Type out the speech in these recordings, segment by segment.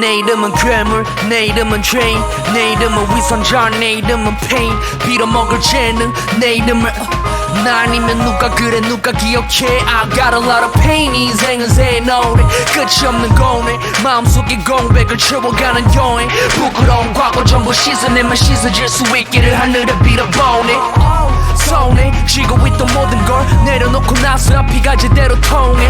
내 이름은 괴물 내 이름은 죄인 내 이름은 위선자 내 이름은 pain. 빌어먹을 재능 내 이름을 어, 나 아니면 누가 그래 누가 기억해? I got a lot of pain 인생은 새 노래 끝이 없는 고뇌 마음속에 공백을 채워가는 여행. 부끄러운 과거 전부 씻어내만 씻어질 수 있기를 하늘에 빌어보네. 손에 쥐고 있던 모든 걸 내려놓고 나서 피가 제대로 통해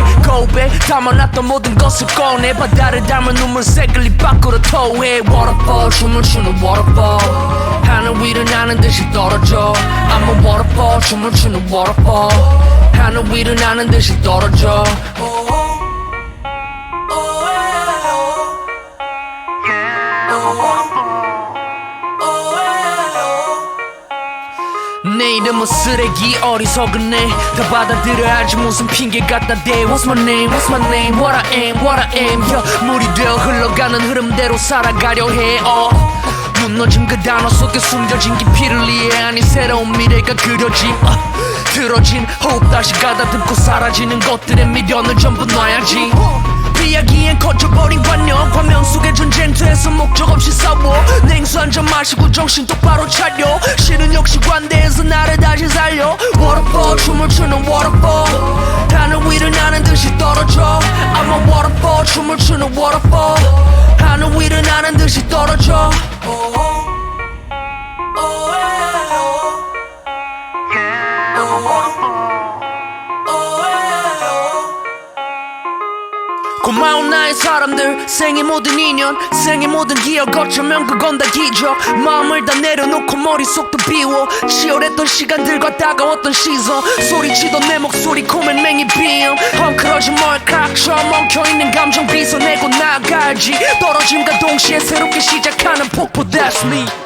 담아놨던 모든 것을 꺼내 바다를 닮은 눈물색을 입 밖으로 토해. Waterfall 춤을 추는 waterfall. 하늘 위를 나는 듯이 떨어져. I'm a waterfall 춤을 추는 waterfall. 하늘 위를 나는 듯이 떨어져 내 이름은 쓰레기 어리석은 애다 받아들여야지 무슨 핑계 갖다 대 What's my name, what's my name, what I am, what I am? yeah. 물이 되어 흘러가는 흐름대로 살아가려 해. 어. 무너진 그 단어 속에 숨겨진 깊이를 이해 하니 새로운 미래가 그려짐. 어. 들어진 호흡 다시 가다듬고 사라지는 것들의 미련을 전부 놔야지 전쟁터에서 목적 없이 싸워. 냉수 한 잔 마시고 정신 똑바로 차려. 실은 역시 관대에서 나를 다시 살려. Waterfall 춤을 추는 waterfall 하늘 위를 나는 듯이 떨어져. I'm a waterfall 춤을 추는 waterfall 하늘 위를 나는 듯이 떨어져 고마운 나의 사람들 생의 모든 인연 생의 모든 기억 어쩌면 그건 다 기적. 마음을 다 내려놓고 머릿속도 비워. 치열했던 시간들과 따가웠던 시선. 소리치던 내 목소리 코맨맹이 비음. 헝클어진 머리카락처럼 엉켜있는 감정 빗어내고 나가야지. 떨어짐과 동시에 새롭게 시작하는 폭포 That's me